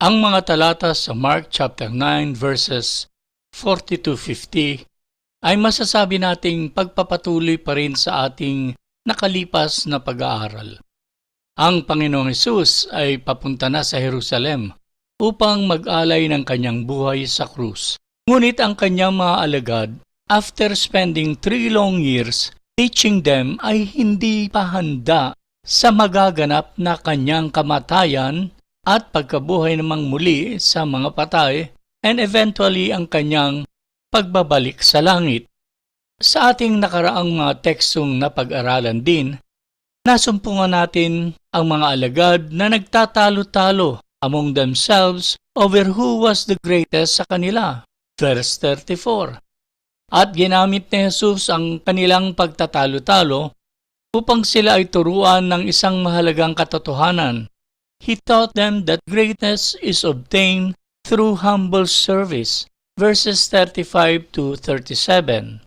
Ang mga talata sa Mark chapter 9 verses 40 to 50 ay masasabi nating pagpapatuloy pa rin sa ating nakalipas na pag-aaral. Ang Panginoong Hesus ay papunta na sa Jerusalem upang mag-alay ng kanyang buhay sa krus. Ngunit ang kanyang mga alagad, after spending three long years teaching them ay hindi pa handa sa magaganap na kanyang kamatayan at pagkabuhay namang muli sa mga patay and eventually ang kanyang pagbabalik sa langit. Sa ating nakaraang mga tekstong napag-aralan din, nasumpungan natin ang mga alagad na nagtatalo-talo among themselves over who was the greatest sa kanila. Verse 34. At ginamit ni Jesus ang kanilang pagtatalo-talo upang sila ay turuan ng isang mahalagang katotohanan. He taught them that greatness is obtained through humble service. Verses 35 to 37.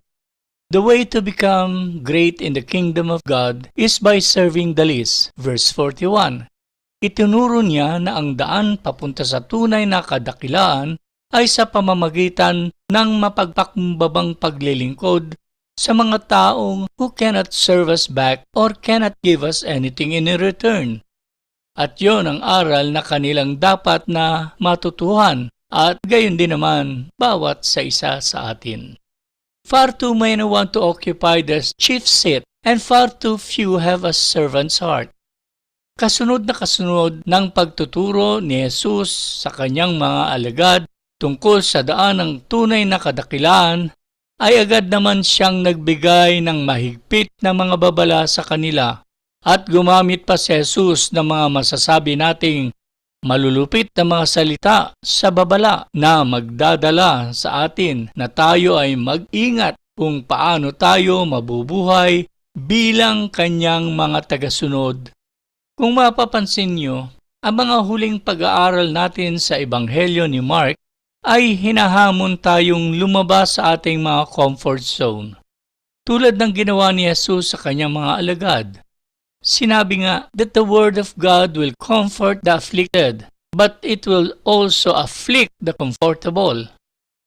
The way to become great in the kingdom of God is by serving the least. Verse 41. Itinuro niya na ang daan papunta sa tunay na kadakilaan ay sa pamamagitan ng mapagpakumbabang paglilingkod sa mga taong who cannot serve us back or cannot give us anything in return. At yon ang aral na kanilang dapat na matutuhan at gayon din naman bawat sa isa sa atin. Far too many want to occupy the chief seat and far too few have a servant's heart. Kasunod na kasunod ng pagtuturo ni Jesus sa kanyang mga alagad tungkol sa daan ng tunay na kadakilaan, ay agad naman siyang nagbigay ng mahigpit na mga babala sa kanila at gumamit pa si Jesus ng mga masasabi nating malulupit na mga salita sa babala na magdadala sa atin na tayo ay mag-ingat kung paano tayo mabubuhay bilang kanyang mga tagasunod. Kung mapapansin nyo, ang mga huling pag-aaral natin sa Ebanghelyo ni Mark ay hinahamon tayong lumabas sa ating mga comfort zone. Tulad ng ginawa ni Jesus sa kanyang mga alagad. Sinabi nga that the Word of God will comfort the afflicted, but it will also afflict the comfortable.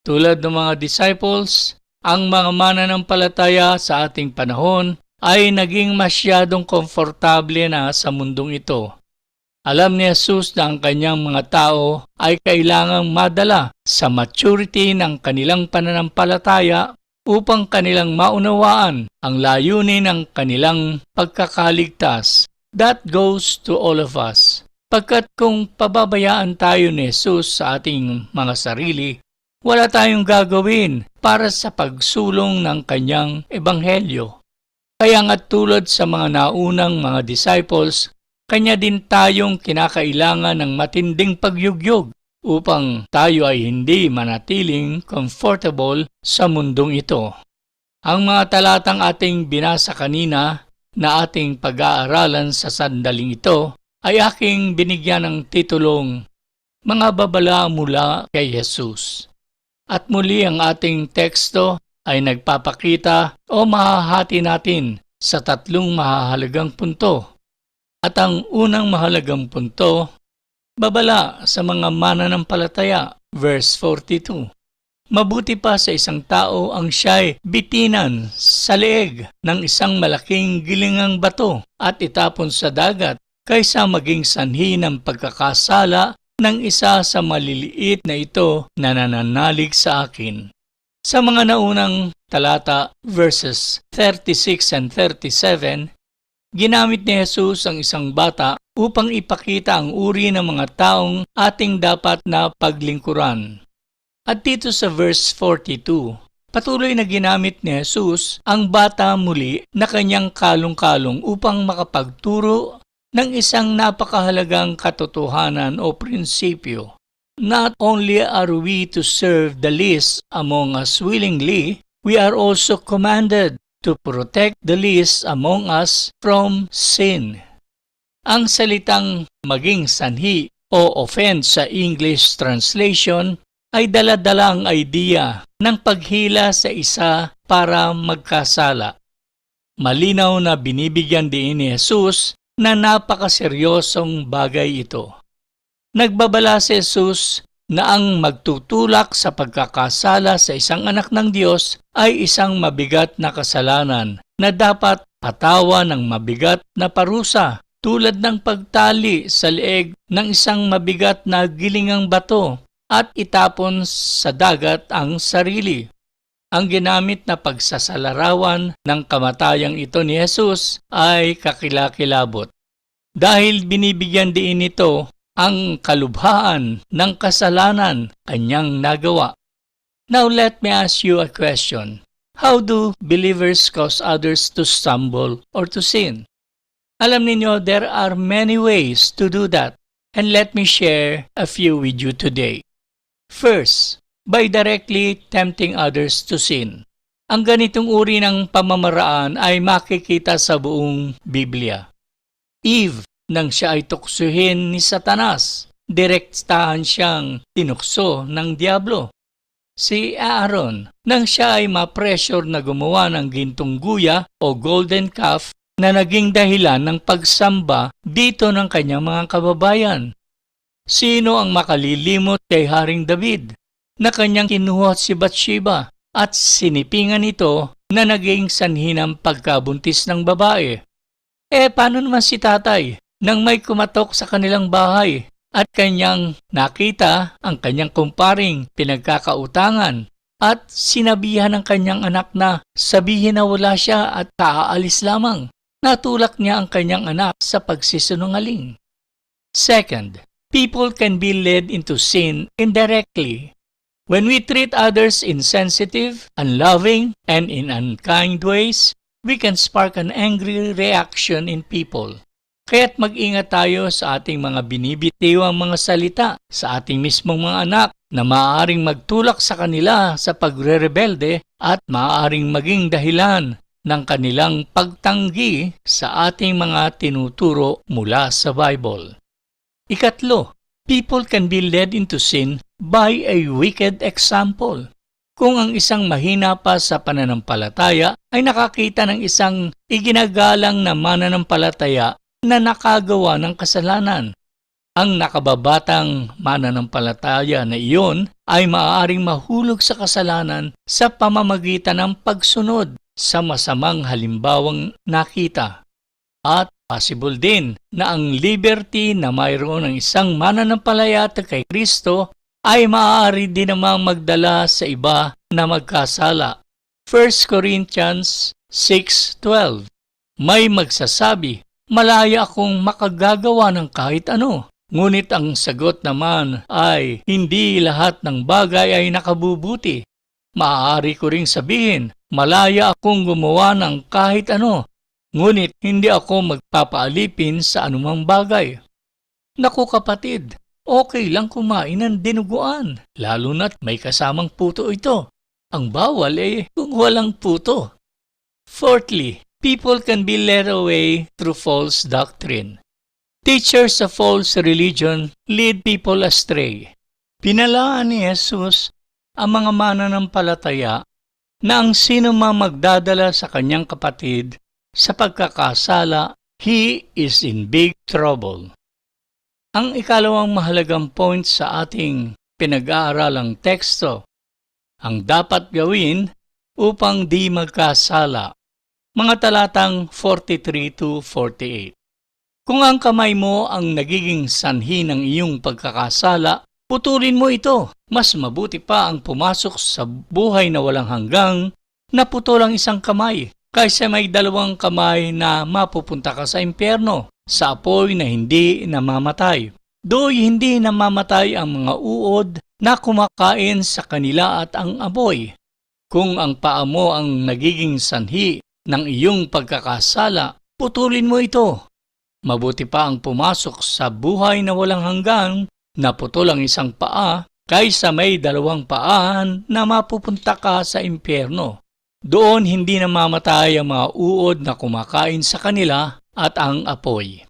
Tulad ng mga disciples, ang mga mananampalataya sa ating panahon ay naging masyadong komportable na sa mundong ito. Alam ni Jesus na ang kanyang mga tao ay kailangang madala sa maturity ng kanilang pananampalataya upang kanilang maunawaan ang layunin ng kanilang pagkakaligtas. That goes to all of us. Pagkat kung pababayaan tayo ni Jesus sa ating mga sarili, wala tayong gagawin para sa pagsulong ng kanyang ebanghelyo. Kaya nga tulad sa mga naunang mga disciples, kanya din tayong kinakailangan ng matinding pagyugyog upang tayo ay hindi manatiling comfortable sa mundong ito. Ang mga talatang ating binasa kanina na ating pag-aaralan sa sandaling ito ay aking binigyan ng titulong Mga Babala mula kay Jesus. At muli ang ating teksto ay nagpapakita o mahahati natin sa tatlong mahahalagang punto. At ang unang mahalagang punto Babala sa mga mananampalataya, verse 42. Mabuti pa sa isang tao ang siya'y bitinan sa leeg ng isang malaking gilingang bato at itapon sa dagat kaysa maging sanhi ng pagkakasala ng isa sa maliliit na ito na nananalig sa akin. Sa mga naunang talata verses 36 and 37, ginamit ni Jesus ang isang bata upang ipakita ang uri ng mga taong ating dapat na paglingkuran. At dito sa verse 42, patuloy na ginamit ni Jesus ang bata muli na kanyang kalong-kalong upang makapagturo ng isang napakahalagang katotohanan o prinsipyo. Not only are we to serve the least among us willingly, we are also commanded to protect the least among us from sin. Ang salitang maging sanhi o offense sa English translation ay daladalang idea ng paghila sa isa para magkasala. Malinaw na binibigyan din ni Jesus na napakaseryosong bagay ito. Nagbabala si Jesus na ang magtutulak sa pagkakasala sa isang anak ng Diyos ay isang mabigat na kasalanan na dapat patawa ng mabigat na parusa tulad ng pagtali sa leeg ng isang mabigat na gilingang bato at itapon sa dagat ang sarili. Ang ginamit na pagsasalarawan ng kamatayang ito ni Jesus ay kakilakilabot. Dahil binibigyan din ito ang kalubhaan ng kasalanan kanyang nagawa. Now let me ask you a question. How do believers cause others to stumble or to sin? Alam ninyo, there are many ways to do that, and let me share a few with you today. First, by directly tempting others to sin. Ang ganitong uri ng pamamaraan ay makikita sa buong Biblia. Eve nang siya ay tuksuhin ni Satanas. Direktahan siyang tinukso ng Diablo. Si Aaron, nang siya ay ma-pressure na gumawa ng gintong guya o golden calf na naging dahilan ng pagsamba dito ng kanyang mga kababayan. Sino ang makalilimot kay Haring David na kanyang kinuha si Bathsheba at sinipingan ito na naging sanhi ng pagkabuntis ng babae? Eh, paano naman si tatay nang may kumatok sa kanilang bahay at kanyang nakita ang kanyang kumparing pinagkakautangan at sinabihan ng kanyang anak na sabihin na wala siya at kaaalis lamang. Natulak niya ang kanyang anak sa pagsisinungaling. Second, people can be led into sin indirectly. When we treat others insensitive, unloving, and in unkind ways, we can spark an angry reaction in people. Kaya't mag-ingat tayo sa ating mga binibitiwang mga salita sa ating mismong mga anak na maaaring magtulak sa kanila sa pagre-rebelde at maaaring maging dahilan ng kanilang pagtanggi sa ating mga tinuturo mula sa Bible. Ikatlo, people can be led into sin by a wicked example. Kung ang isang mahina pa sa pananampalataya ay nakakita ng isang iginagalang na mananampalataya na nakagawa ng kasalanan. Ang nakababatang mananampalataya na iyon ay maaaring mahulog sa kasalanan sa pamamagitan ng pagsunod sa masamang halimbawang nakita. At possible din na ang liberty na mayroon ng isang mananampalataya kay Kristo ay maaari din namang magdala sa iba na magkasala. 1 Corinthians 6.12 May magsasabi, malaya akong makagagawa ng kahit ano. Ngunit ang sagot naman ay hindi lahat ng bagay ay nakabubuti. Maaari ko ring sabihin, malaya akong gumawa ng kahit ano, ngunit hindi ako magpapaalipin sa anumang bagay. Naku kapatid, okay lang kumain ng dinuguan, lalo na't may kasamang puto ito. Ang bawal eh kung walang puto. Fourthly, people can be led away through false doctrine. Teachers of false religion lead people astray. Pinalaan ni Jesus ang mga mananampalataya na ang sino magdadala sa kanyang kapatid sa pagkakasala, he is in big trouble. Ang ikalawang mahalagang point sa ating pinag-aaralang teksto, ang dapat gawin upang di magkasala. Mga talatang 43 to 48. Kung ang kamay mo ang nagiging sanhi ng iyong pagkakasala, putulin mo ito. Mas mabuti pa ang pumasok sa buhay na walang hanggang na putol ang isang kamay kaysa may dalawang kamay na mapupunta ka sa impyerno sa apoy na hindi namamatay. Do'y hindi namamatay ang mga uod na kumakain sa kanila at ang apoy. Kung ang paa mo ang nagiging sanhi ng iyong pagkakasala, putulin mo ito Mabuti pa ang pumasok sa buhay na walang hanggang na putol ang isang paa kaysa may dalawang paan na mapupunta ka sa impyerno. Doon hindi namamatay ang mga uod na kumakain sa kanila at ang apoy.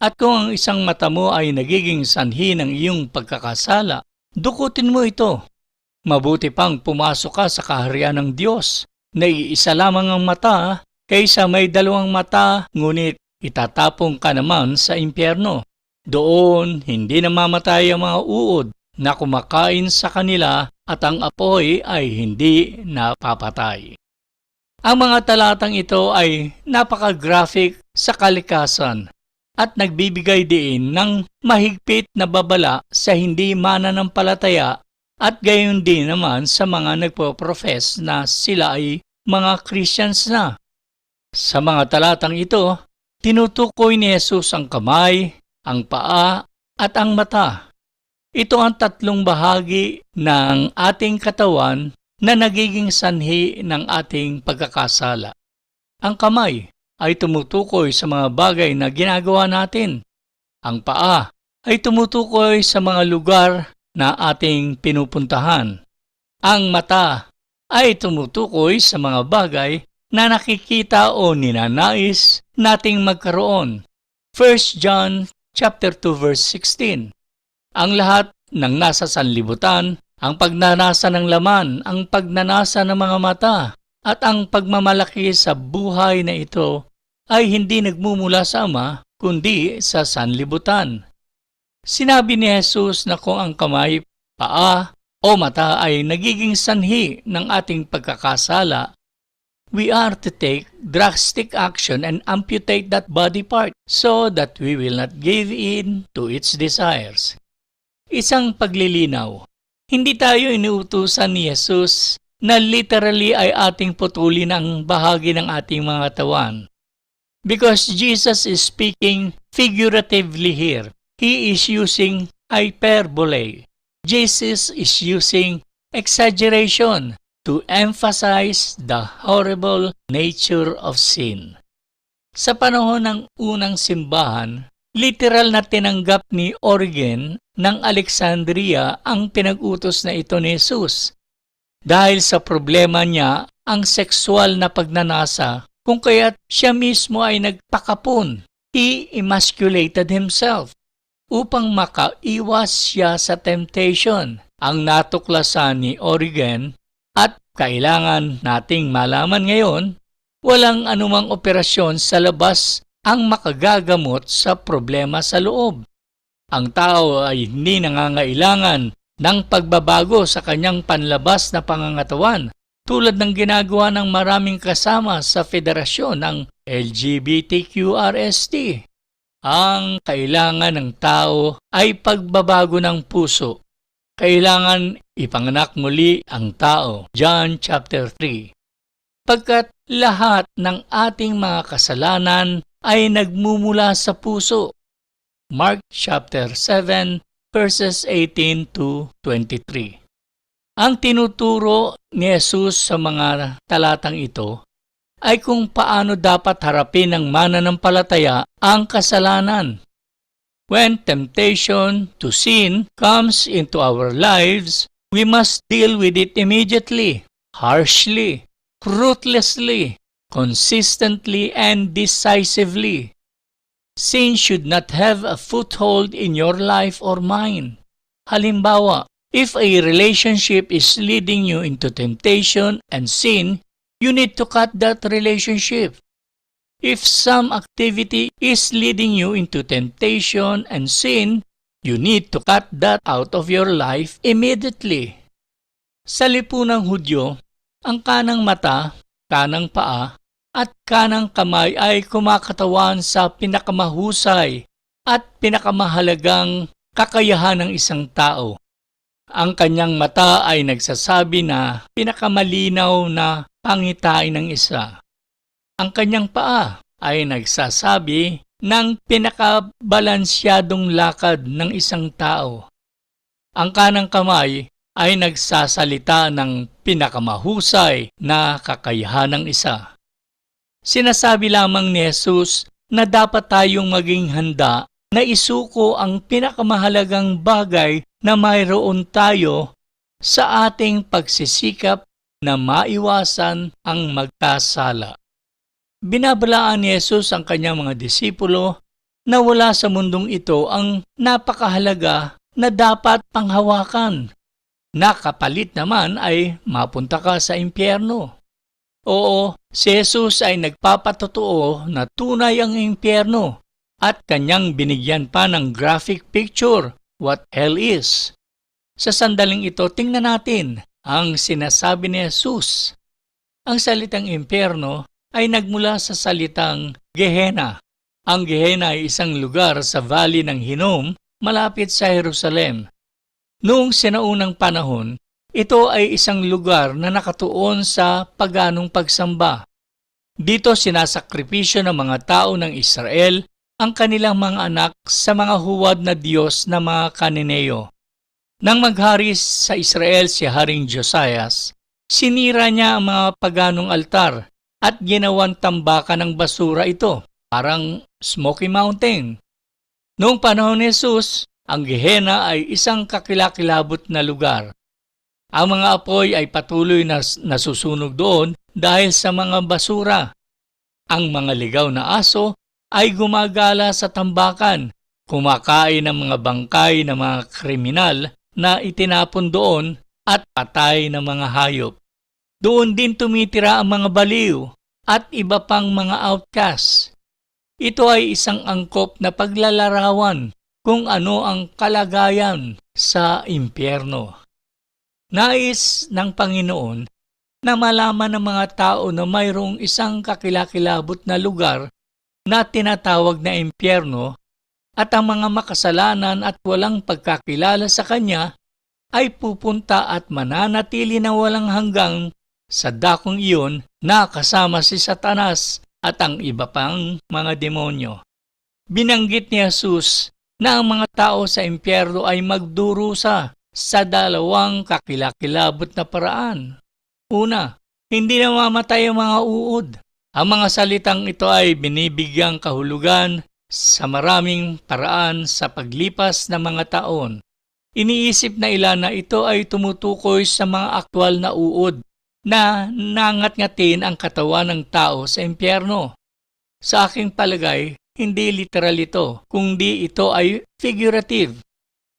At kung ang isang mata mo ay nagiging sanhi ng iyong pagkakasala, dukutin mo ito. Mabuti pang pumasok ka sa kaharian ng Diyos na iisa lamang ang mata kaysa may dalawang mata ngunit itatapong ka naman sa impyerno. Doon, hindi namamatay ang mga uod na kumakain sa kanila at ang apoy ay hindi napapatay. Ang mga talatang ito ay napaka-graphic sa kalikasan at nagbibigay din ng mahigpit na babala sa hindi mananampalataya at gayon din naman sa mga nagpo-profess na sila ay mga Christians na. Sa mga talatang ito, tinutukoy ni Jesus ang kamay, ang paa at ang mata. Ito ang tatlong bahagi ng ating katawan na nagiging sanhi ng ating pagkakasala. Ang kamay ay tumutukoy sa mga bagay na ginagawa natin. Ang paa ay tumutukoy sa mga lugar na ating pinupuntahan. Ang mata ay tumutukoy sa mga bagay na nakikita o ninanais nating magkaroon. 1 John chapter 2 verse 16. Ang lahat ng nasa sanlibutan, ang pagnanasa ng laman, ang pagnanasa ng mga mata, at ang pagmamalaki sa buhay na ito ay hindi nagmumula sa Ama, kundi sa sanlibutan. Sinabi ni Jesus na kung ang kamay, paa, o mata ay nagiging sanhi ng ating pagkakasala, we are to take drastic action and amputate that body part so that we will not give in to its desires. Isang paglilinaw. Hindi tayo inuutusan ni Jesus na literally ay ating putulin ang bahagi ng ating mga katawan. Because Jesus is speaking figuratively here. He is using hyperbole. Jesus is using exaggeration to emphasize the horrible nature of sin. Sa panahon ng unang simbahan, literal na tinanggap ni Origen ng Alexandria ang pinag-utos na ito ni Jesus. Dahil sa problema niya ang sexual na pagnanasa kung kaya't siya mismo ay nagpakapon. He emasculated himself upang makaiwas siya sa temptation. Ang natuklasan ni Origen at kailangan nating malaman ngayon, walang anumang operasyon sa labas ang makagagamot sa problema sa loob. Ang tao ay hindi nangangailangan ng pagbabago sa kanyang panlabas na pangangatawan tulad ng ginagawa ng maraming kasama sa federasyon ng LGBTQRST. Ang kailangan ng tao ay pagbabago ng puso. Kailangan ipanganak muli ang tao. John chapter 3. Pagkat lahat ng ating mga kasalanan ay nagmumula sa puso. Mark chapter 7 verses 18 to 23. Ang tinuturo ni Jesus sa mga talatang ito ay kung paano dapat harapin ng mananampalataya ang kasalanan. When temptation to sin comes into our lives, we must deal with it immediately, harshly, ruthlessly, consistently, and decisively. Sin should not have a foothold in your life or mine. Halimbawa, if a relationship is leading you into temptation and sin, you need to cut that relationship. If some activity is leading you into temptation and sin, you need to cut that out of your life immediately. Sa lipunang Hudyo, ang kanang mata, kanang paa, at kanang kamay ay kumakatawan sa pinakamahusay at pinakamahalagang kakayahan ng isang tao. Ang kanyang mata ay nagsasabi na pinakamalinaw na pangitain ng isa. Ang kanyang paa ay nagsasabi ng pinakabalansyadong lakad ng isang tao. Ang kanang kamay ay nagsasalita ng pinakamahusay na kakayahan ng isa. Sinasabi lamang ni Jesus na dapat tayong maging handa na isuko ang pinakamahalagang bagay na mayroon tayo sa ating pagsisikap na maiwasan ang magkasala. Binabalaan ni Jesus ang kanyang mga disipulo na wala sa mundong ito ang napakahalaga na dapat panghawakan. Nakapalit naman ay mapunta ka sa impyerno. Oo, si Jesus ay nagpapatotoo na tunay ang impyerno at kanyang binigyan pa ng graphic picture what hell is. Sa sandaling ito, tingnan natin ang sinasabi ni Jesus. Ang salitang impyerno ay nagmula sa salitang Gehenna. Ang Gehenna ay isang lugar sa Valley ng Hinnom malapit sa Jerusalem. Noong sinaunang panahon, ito ay isang lugar na nakatuon sa paganong pagsamba. Dito sinasakripisyo ng mga tao ng Israel ang kanilang mga anak sa mga huwad na Diyos na mga kanineo. Nang maghari sa Israel si Haring Josias, sinira niya ang mga paganong altar at ginawan tambakan ng basura ito, parang Smoky Mountain. Noong panahon ni Jesus, ang Gehenna ay isang kakilakilabot na lugar. Ang mga apoy ay patuloy na nasusunog doon dahil sa mga basura. Ang mga ligaw na aso ay gumagala sa tambakan, kumakain ng mga bangkay ng mga kriminal na itinapon doon at patay ng mga hayop. Doon din tumitira ang mga baliw at iba pang mga outcasts. Ito ay isang angkop na paglalarawan kung ano ang kalagayan sa impyerno. Nais ng Panginoon na malaman ng mga tao na mayroong isang kakilakilabot na lugar na tinatawag na impyerno at ang mga makasalanan at walang pagkakilala sa Kanya ay pupunta at mananatili na walang hanggang sa dakong iyon na kasama si Satanas at ang iba pang mga demonyo. Binanggit ni Jesus na ang mga tao sa impyerno ay magdurusa sa dalawang kakilakilabot na paraan. Una, hindi namamatay ang mga uod. Ang mga salitang ito ay binibigyang kahulugan sa maraming paraan sa paglipas ng mga taon. Iniisip na ilan na ito ay tumutukoy sa mga aktwal na uod na nangat-ngatin ang katawan ng tao sa impyerno. Sa aking palagay, hindi literal ito, kundi ito ay figurative.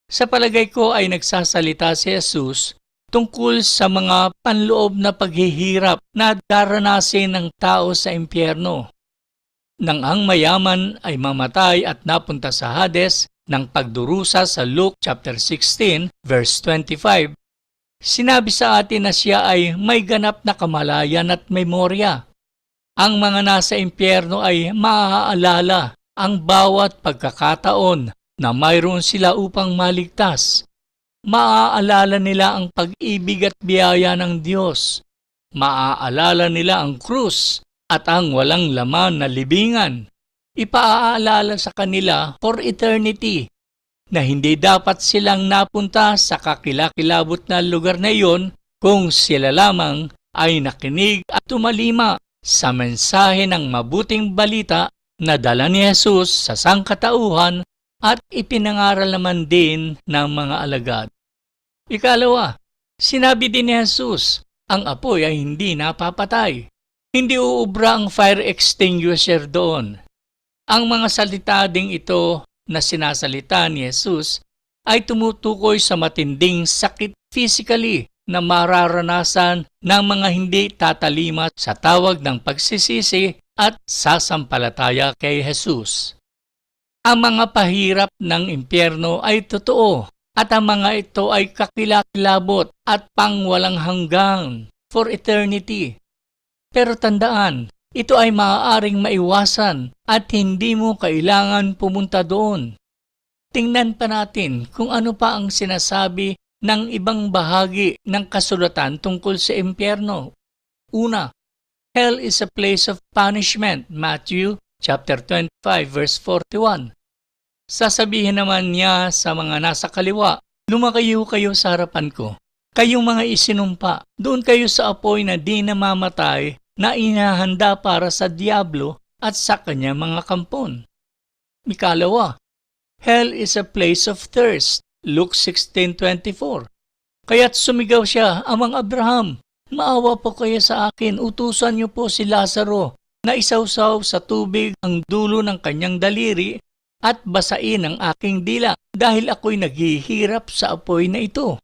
Sa palagay ko ay nagsasalita si Jesus tungkol sa mga panloob na paghihirap na daranasin ng tao sa impyerno. Nang ang mayaman ay mamatay at napunta sa Hades ng pagdurusa sa Luke chapter 16 verse 25, sinabi sa atin na siya ay may ganap na kamalayan at memorya ang mga nasa impyerno ay maaalala ang bawat pagkakataon na mayroon sila upang maligtas. Maaalala nila ang pag-ibig at biyaya ng Diyos. Maaalala nila ang krus at ang walang laman na libingan. Ipaaalala sa kanila for eternity na hindi dapat silang napunta sa kakilakilabot na lugar na iyon kung sila lamang ay nakinig at tumalima sa mensahe ng mabuting balita na dala ni Jesus sa sangkatauhan at ipinangaral naman din ng mga alagad. Ikalawa, sinabi din ni Jesus, ang apoy ay hindi napapatay. Hindi uubra ang fire extinguisher doon. Ang mga salita ding ito na sinasalita ni Jesus ay tumutukoy sa matinding sakit physically na mararanasan ng mga hindi tatalima sa tawag ng pagsisisi at sasampalataya kay Jesus. Ang mga pahirap ng impyerno ay totoo at ang mga ito ay kakilakilabot at pangwalang hanggang for eternity. Pero tandaan, ito ay maaaring maiwasan at hindi mo kailangan pumunta doon. Tingnan pa natin kung ano pa ang sinasabi ng ibang bahagi ng kasulatan tungkol sa impyerno. Una, hell is a place of punishment, Matthew chapter 25 verse 41. Sasabihin naman niya sa mga nasa kaliwa, lumakayo kayo sa harapan ko. Kayong mga isinumpa, doon kayo sa apoy na di namamatay na inahanda para sa Diablo at sa kanya mga kampon. Mikalawa, hell is a place of thirst, Luke 16.24 Kaya't sumigaw siya, Amang Abraham, maawa po kayo sa akin, utusan niyo po si Lazaro na isawsaw sa tubig ang dulo ng kanyang daliri at basain ang aking dila dahil ako'y naghihirap sa apoy na ito.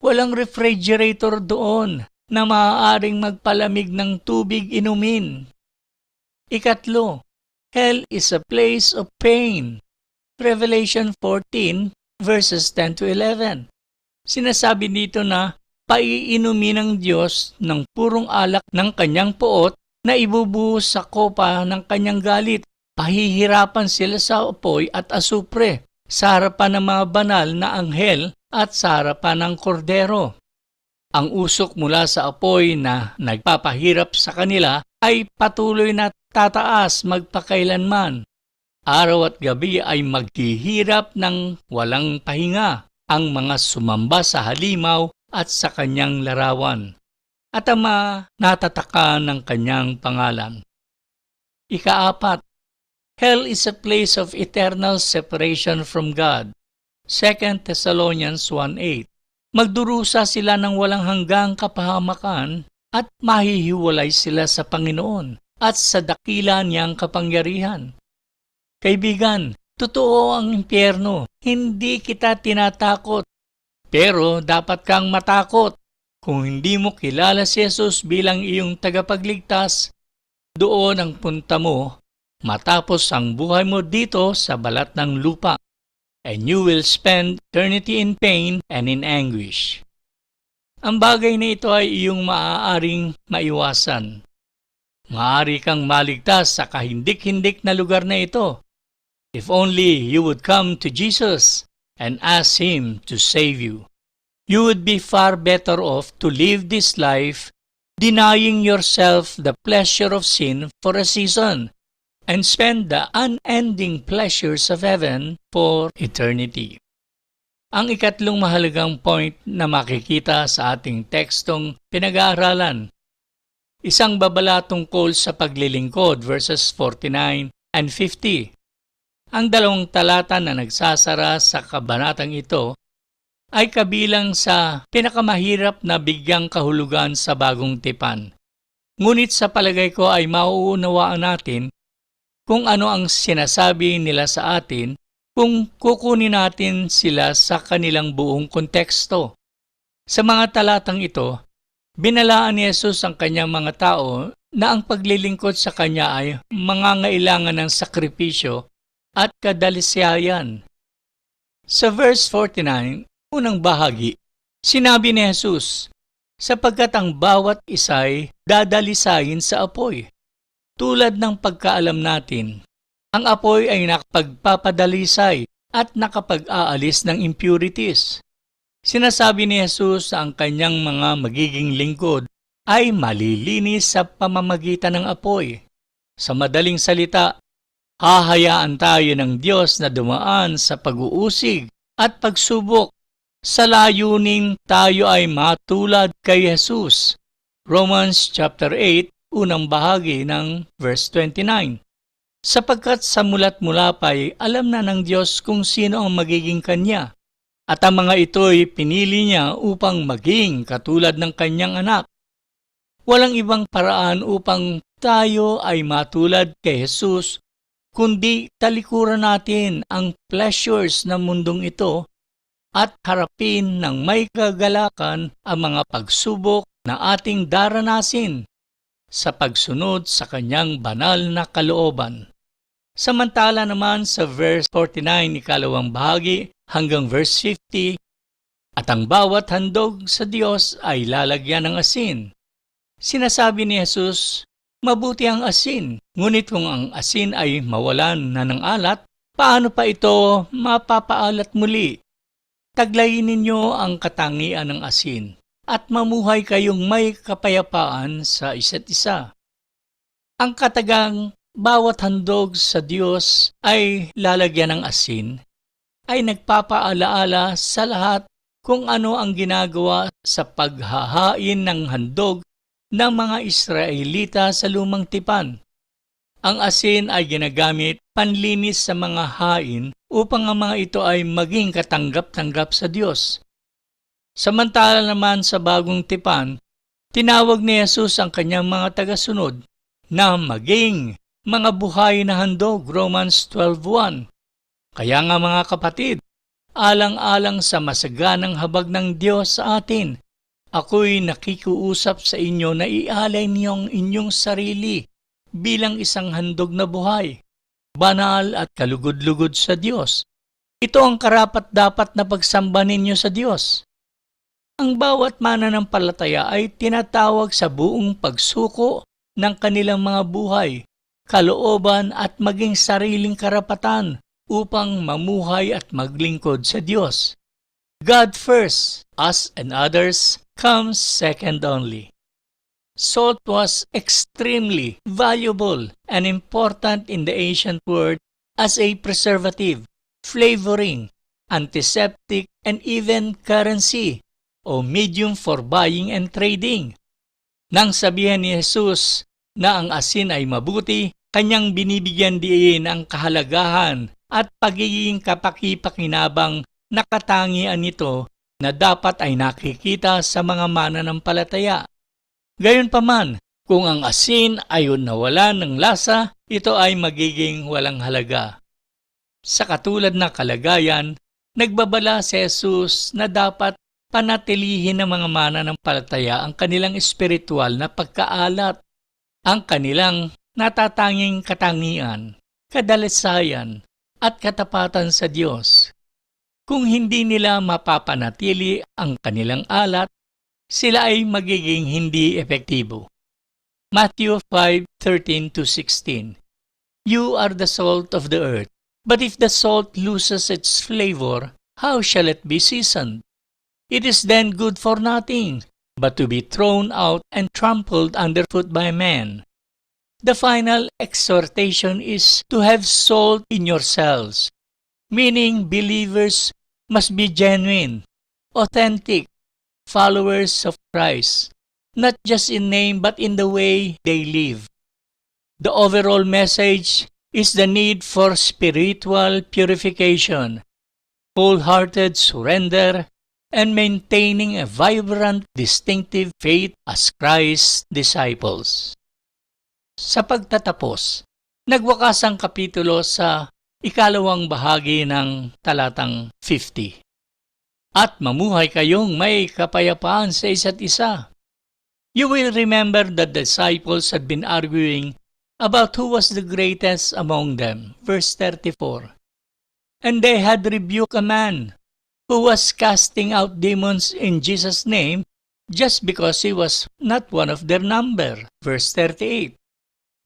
Walang refrigerator doon na maaaring magpalamig ng tubig inumin. Ikatlo, hell is a place of pain. Revelation 14 verses 10 to 11. Sinasabi dito na paiinumin ng Diyos ng purong alak ng kanyang puot na ibubuhos sa kopa ng kanyang galit. Pahihirapan sila sa apoy at asupre sa harapan ng mga banal na anghel at sa harapan ng kordero. Ang usok mula sa apoy na nagpapahirap sa kanila ay patuloy na tataas magpakailanman. Araw at gabi ay maghihirap ng walang pahinga ang mga sumamba sa halimaw at sa kanyang larawan at ang mga natataka ng kanyang pangalan. Ikaapat, Hell is a place of eternal separation from God. 2 Thessalonians 1.8 Magdurusa sila ng walang hanggang kapahamakan at mahihiwalay sila sa Panginoon at sa dakila niyang kapangyarihan. Kaibigan, totoo ang impyerno. Hindi kita tinatakot. Pero dapat kang matakot. Kung hindi mo kilala si Jesus bilang iyong tagapagligtas, doon ang punta mo matapos ang buhay mo dito sa balat ng lupa. And you will spend eternity in pain and in anguish. Ang bagay na ito ay iyong maaaring maiwasan. Maaari kang maligtas sa kahindik-hindik na lugar na ito. If only you would come to Jesus and ask Him to save you. You would be far better off to live this life denying yourself the pleasure of sin for a season and spend the unending pleasures of heaven for eternity. Ang ikatlong mahalagang point na makikita sa ating tekstong pinag-aaralan, isang babala tungkol sa paglilingkod verses 49 and 50. Ang dalawang talata na nagsasara sa kabanatang ito ay kabilang sa pinakamahirap na bigyang kahulugan sa bagong tipan. Ngunit sa palagay ko ay mauunawaan natin kung ano ang sinasabi nila sa atin kung kukunin natin sila sa kanilang buong konteksto. Sa mga talatang ito, binalaan ni Jesus ang kanyang mga tao na ang paglilingkod sa kanya ay mangangailangan ng sakripisyo at kadalisyayan. Sa verse 49, unang bahagi, sinabi ni Jesus, sapagkat ang bawat isa'y dadalisayin sa apoy. Tulad ng pagkaalam natin, ang apoy ay nakapagpapadalisay at nakapag-aalis ng impurities. Sinasabi ni Jesus sa ang kanyang mga magiging lingkod ay malilinis sa pamamagitan ng apoy. Sa madaling salita, hahayaan tayo ng Diyos na dumaan sa pag-uusig at pagsubok sa layuning tayo ay matulad kay Jesus. Romans chapter 8 unang bahagi ng verse 29. Sapagkat sa mulat mula pa'y alam na ng Diyos kung sino ang magiging kanya, at ang mga ito'y pinili niya upang maging katulad ng kanyang anak. Walang ibang paraan upang tayo ay matulad kay Jesus, kundi talikuran natin ang pleasures ng mundong ito at harapin ng may kagalakan ang mga pagsubok na ating daranasin sa pagsunod sa kanyang banal na kalooban. Samantala naman sa verse 49 ikalawang bahagi hanggang verse 50, at ang bawat handog sa Diyos ay lalagyan ng asin. Sinasabi ni Jesus, mabuti ang asin, ngunit kung ang asin ay mawalan na ng alat, paano pa ito mapapaalat muli? Taglayin ninyo ang katangian ng asin at mamuhay kayong may kapayapaan sa isa't isa. Ang katagang bawat handog sa Diyos ay lalagyan ng asin ay nagpapaalaala sa lahat kung ano ang ginagawa sa paghahain ng handog ng mga Israelita sa lumang tipan. Ang asin ay ginagamit panlinis sa mga hain upang ang mga ito ay maging katanggap-tanggap sa Diyos. Samantala naman sa bagong tipan, tinawag ni Jesus ang kanyang mga tagasunod na maging mga buhay na handog, Romans 12.1. Kaya nga mga kapatid, alang-alang sa masaganang habag ng Diyos sa atin, ako'y nakikiusap sa inyo na ialay niyong inyong sarili bilang isang handog na buhay, banal at kalugod-lugod sa Diyos. Ito ang karapat-dapat na pagsamba ninyo sa Diyos. Ang bawat mananampalataya ay tinatawag sa buong pagsuko ng kanilang mga buhay, kalooban at maging sariling karapatan upang mamuhay at maglingkod sa Diyos. God first, us and others comes second only. Salt was extremely valuable and important in the ancient world as a preservative, flavoring, antiseptic, and even currency o medium for buying and trading. Nang sabihan ni Jesus na ang asin ay mabuti, kanyang binibigyan diin ang kahalagahan at pagiging kapakipakinabang na katangian nito na dapat ay nakikita sa mga mananampalataya. Gayunpaman, kung ang asin ay nawala ng lasa, ito ay magiging walang halaga. Sa katulad na kalagayan, nagbabala si Jesus na dapat panatilihin ng mga mananampalataya ang kanilang espiritual na pagkaalat, ang kanilang natatanging katangian, kadalasayan, at katapatan sa Diyos. Kung hindi nila mapapanatili ang kanilang alat, sila ay magiging hindi epektibo. Matthew 5:13-16 You are the salt of the earth, but if the salt loses its flavor, how shall it be seasoned? It is then good for nothing, but to be thrown out and trampled underfoot by men. The final exhortation is to have salt in yourselves, meaning believers must be genuine, authentic, followers of Christ, not just in name but in the way they live. The overall message is the need for spiritual purification, wholehearted surrender, and maintaining a vibrant, distinctive faith as Christ's disciples. Sa pagtatapos, nagwakas ang kapitulo sa ikalawang bahagi ng talatang 50 at mamuhay kayong may kapayapaan sa isa't isa. You will remember that the disciples had been arguing about who was the greatest among them. Verse 34. And they had rebuked a man who was casting out demons in Jesus' name just because he was not one of their number. Verse 38.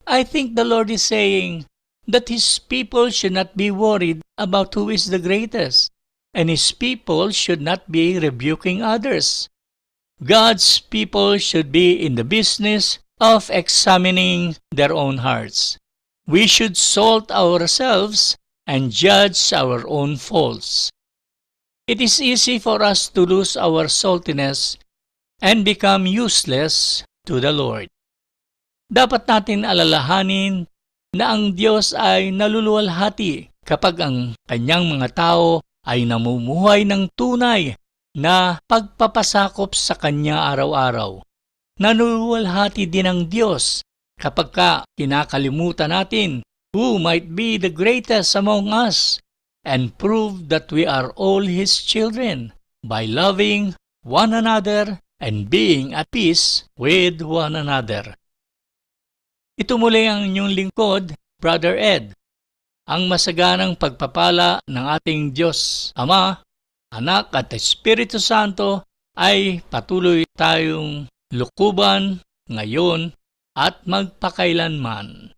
I think the Lord is saying that his people should not be worried about who is the greatest and his people should not be rebuking others. God's people should be in the business of examining their own hearts. We should salt ourselves and judge our own faults. It is easy for us to lose our saltiness and become useless to the Lord. Dapat natin alalahanin na ang Diyos ay naluluwalhati kapag ang kanyang mga tao ay namumuhay ng tunay na pagpapasakop sa Kanya araw-araw. Nanuluwalhati din ang Diyos kapag ka kinakalimutan natin who might be the greatest among us and prove that we are all His children by loving one another and being at peace with one another. Ito muli ang inyong lingkod, Brother Ed ang masaganang pagpapala ng ating Diyos Ama, Anak at Espiritu Santo ay patuloy tayong lukuban ngayon at magpakailanman.